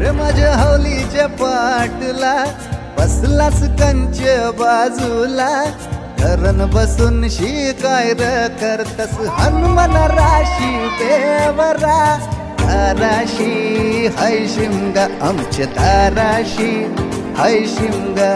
अरे माझ्या हौलीच्या पाटला बसलास कंच बाजूला. धरण बसून शिकाय र करतस हनुमान राशी देवरा. ताराशी हय शिमगा आमच्या ताराशी हय शिमगा.